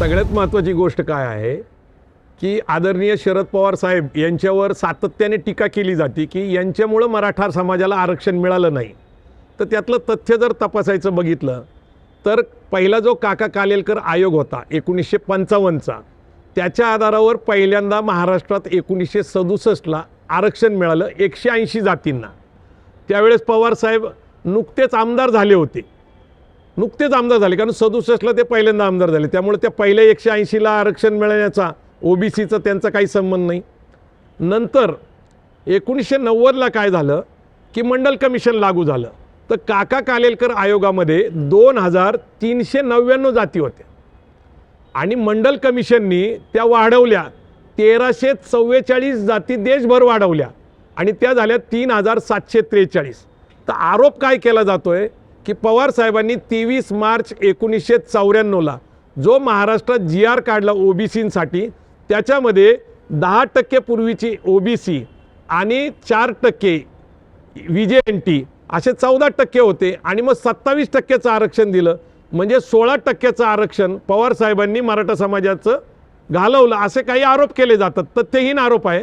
सगळ्यात महत्त्वाची गोष्ट काय आहे की आदरणीय शरद पवार साहेब यांच्यावर सातत्याने टीका केली जाते की यांच्यामुळं मराठा समाजाला आरक्षण मिळालं नाही. तर त्यातलं तथ्य जर तपासायचं बघितलं तर पहिला जो काका कालेलकर आयोग होता एकोणीसशे पंचावन्नचा त्याच्या आधारावर पहिल्यांदा महाराष्ट्रात एकोणीसशे सदुसष्टला आरक्षण मिळालं एकशे ऐंशी जातींना. त्यावेळेस पवार साहेब नुकतेच आमदार झाले होते. नुकतेच आमदार झाले कारण सदुसष्टला ते पहिल्यांदा आमदार झाले. त्यामुळे त्या पहिल्या एकशे ऐंशीला आरक्षण मिळण्याचा ओबीसीचा त्यांचा काही संबंध नाही. नंतर एकोणीसशे नव्वदला काय झालं की मंडल कमिशन लागू झालं. तर काका कालेलकर आयोगामध्ये दोन हजार तीनशे नव्याण्णव जाती होत्या. आणि मंडल कमिशननी त्या वाढवल्या. तेराशे चव्वेचाळीस जाती देशभर वाढवल्या. आणि त्या झाल्या तीन हजार सातशे त्रेचाळीस. तर आरोप काय केला जातो आहे की पवार साहेबांनी तेवीस मार्च एकोणीसशे चौऱ्याण्णवला जो महाराष्ट्रात जी आर काढला ओबीसींसाठी त्याच्यामध्ये दहा टक्के पूर्वीची ओबीसी आणि चार टक्के व्ही जे एन टी असे चौदा टक्के होते आणि मग सत्तावीस टक्क्याचं आरक्षण दिलं. म्हणजे सोळा टक्क्याचं आरक्षण पवार साहेबांनी मराठा समाजाचं घालवलं. असे काही आरोप केले जातात. तथ्यहीन आरोप आहे.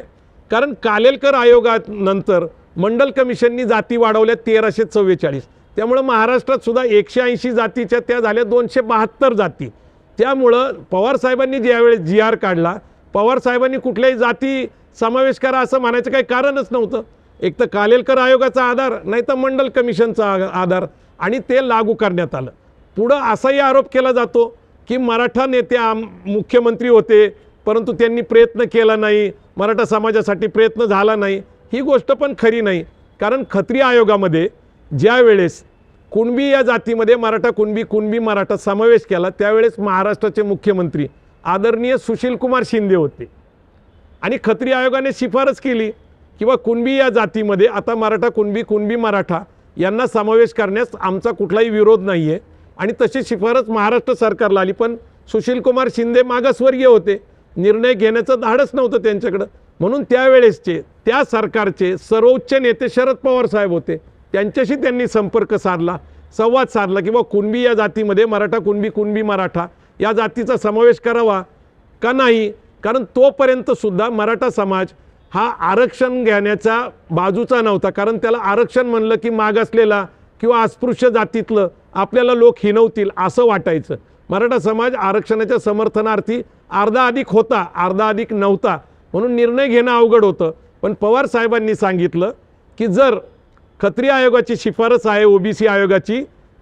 कारण कालेलकर आयोगानंतर मंडल कमिशननी जाती वाढवल्या तेराशे चव्वेचाळीस. त्यामुळं महाराष्ट्रात सुद्धा एकशे ऐंशी जातीच्या त्या झाल्या दोनशे बहात्तर जाती. त्यामुळं पवार साहेबांनी ज्यावेळेस जी आर काढला पवार साहेबांनी कुठल्याही जाती समावेश करा असं म्हणायचं काही कारणच नव्हतं. एक तर कालेलकर आयोगाचा आधार नाही तर मंडल कमिशनचा आ- आधार आणि ते लागू करण्यात आलं. पुढं असाही आरोप केला जातो की मराठा नेते आम मुख्यमंत्री होते परंतु त्यांनी प्रयत्न केला नाही मराठा समाजासाठी प्रयत्न झाला नाही. ही गोष्ट पण खरी नाही. कारण खत्री आयोगामध्ये ज्या वेळेस कुणबी या जातीमध्ये मराठा कुणबी कुणबी मराठा समावेश केला त्यावेळेस महाराष्ट्राचे मुख्यमंत्री आदरणीय सुशीलकुमार शिंदे होते. आणि खत्री आयोगाने शिफारस केली किंवा कुणबी या जातीमध्ये आता मराठा कुणबी कुणबी मराठा यांना समावेश करण्यास आमचा कुठलाही विरोध नाही आहे आणि तशी शिफारस महाराष्ट्र सरकारला आली. पण सुशीलकुमार शिंदे मागासवर्गीय होते. निर्णय घेण्याचं धाडच नव्हतं त्यांच्याकडं. म्हणून त्यावेळेसचे त्या सरकारचे सर्वोच्च नेते शरद पवार साहेब होते. त्यांच्याशी त्यांनी संपर्क साधला संवाद साधला किंवा कुणबी या जातीमध्ये मराठा कुणबी कुणबी मराठा या जातीचा समावेश करावा का नाही? कारण तोपर्यंत सुद्धा मराठा समाज हा आरक्षण घेण्याचा बाजूचा नव्हता. कारण त्याला आरक्षण म्हणलं की मागासलेला किंवा अस्पृश्य जातीतलं आपल्याला लोक हिनवतील असं वाटायचं. मराठा समाज आरक्षणाच्या समर्थनार्थी अर्धा अधिक होता अर्धा अधिक नव्हता म्हणून निर्णय घेणं अवघड होतं. पण पवार साहेबांनी सांगितलं की जर खत्री आयोगाची शिफारस आहे ओबीसी आयोगाची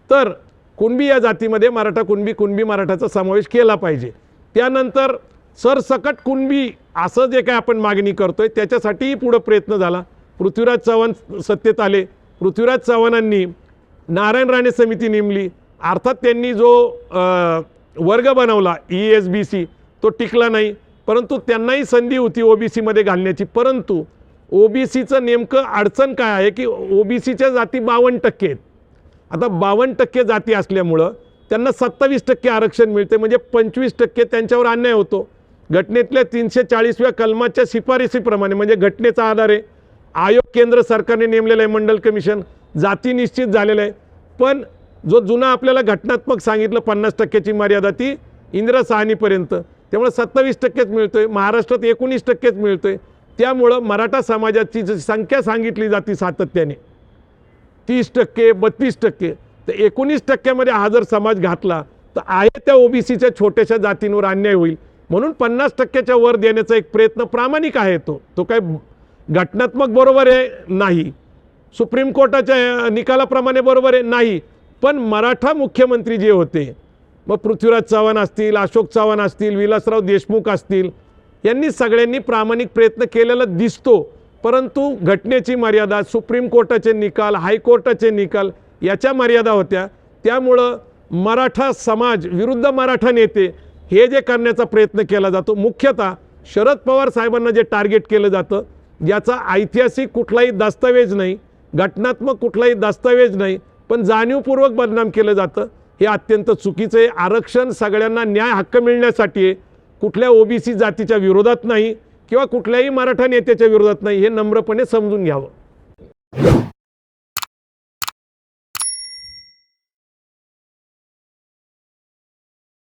तर कुणबी या जातीमध्ये मराठा कुणबी कुणबी मराठाचा समावेश केला पाहिजे. त्यानंतर सरसकट कुणबी असं जे काय आपण मागणी करतोय त्याच्यासाठीही पुढं प्रयत्न झाला. पृथ्वीराज चव्हाण सत्तेत आले. पृथ्वीराज चव्हाणांनी नारायण राणे समिती नेमली. अर्थात त्यांनी जो वर्ग बनवला ई एस बी सी तो टिकला नाही. परंतु त्यांनाही संधी होती ओबीसीमध्ये घालण्याची. परंतु ओबीसीचं नेमकं अडचण काय आहे की ओबीसीच्या जाती बावन्न टक्के आहेत. आता बावन्न टक्के जाती असल्यामुळं त्यांना सत्तावीस टक्के आरक्षण मिळते म्हणजे पंचवीस टक्के त्यांच्यावर अन्याय होतो. घटनेतल्या तीनशे चाळीसव्या कलमाच्या शिफारसीप्रमाणे म्हणजे घटनेचा आधार आहे. आयोग केंद्र सरकारने नेमलेलं आहे मंडल कमिशन जाती निश्चित झालेलं आहे. पण जो जुना आपल्याला घटनात्मक सांगितलं पन्नास टक्क्याची मर्यादा ती इंदिरा साहनीपर्यंत. त्यामुळे सत्तावीस टक्केच मिळतोय महाराष्ट्रात एकोणीस टक्केच मिळतोय. त्यामुळं मराठा समाजाची जी संख्या सांगितली जाते सातत्याने तीस टक्के बत्तीस टक्के तर एकोणीस टक्क्यामध्ये हा जर समाज घातला तर आहे त्या ओबीसीच्या छोट्याशा जातींवर अन्याय होईल. म्हणून पन्नास टक्क्याच्या वर देण्याचा एक प्रयत्न प्रामाणिक आहे तो. तो काय घटनात्मक बरोबर आहे? नाही. सुप्रीम कोर्टाच्या निकालाप्रमाणे बरोबर आहे? नाही. पण मराठा मुख्यमंत्री जे होते मग पृथ्वीराज चव्हाण असतील अशोक चव्हाण असतील विलासराव देशमुख असतील यांनी सगळ्यांनी प्रामाणिक प्रयत्न केलेला दिसतो परंतु घटनेची मर्यादा सुप्रीम कोर्टाचे निकाल हायकोर्टाचे निकाल याच्या मर्यादा होत्या. त्यामुळं मराठा समाज विरुद्ध मराठा नेते हे जे करण्याचा प्रयत्न केला जातो मुख्यतः शरद पवार साहेबांना जे टार्गेट केलं जातं याचा ऐतिहासिक कुठलाही दस्तावेज नाही घटनात्मक कुठलाही दस्तावेज नाही पण जाणीवपूर्वक बदनाम केलं जातं. हे अत्यंत चुकीचं आहे. आरक्षण सगळ्यांना न्याय हक्क मिळण्यासाठी आहे. कुठल्या ओबीसी जातीच्या विरोधात नाही किंवा कुठल्याही मराठा नेत्याच्या विरोधात नाही हे नम्रपणे समजून घ्यावं.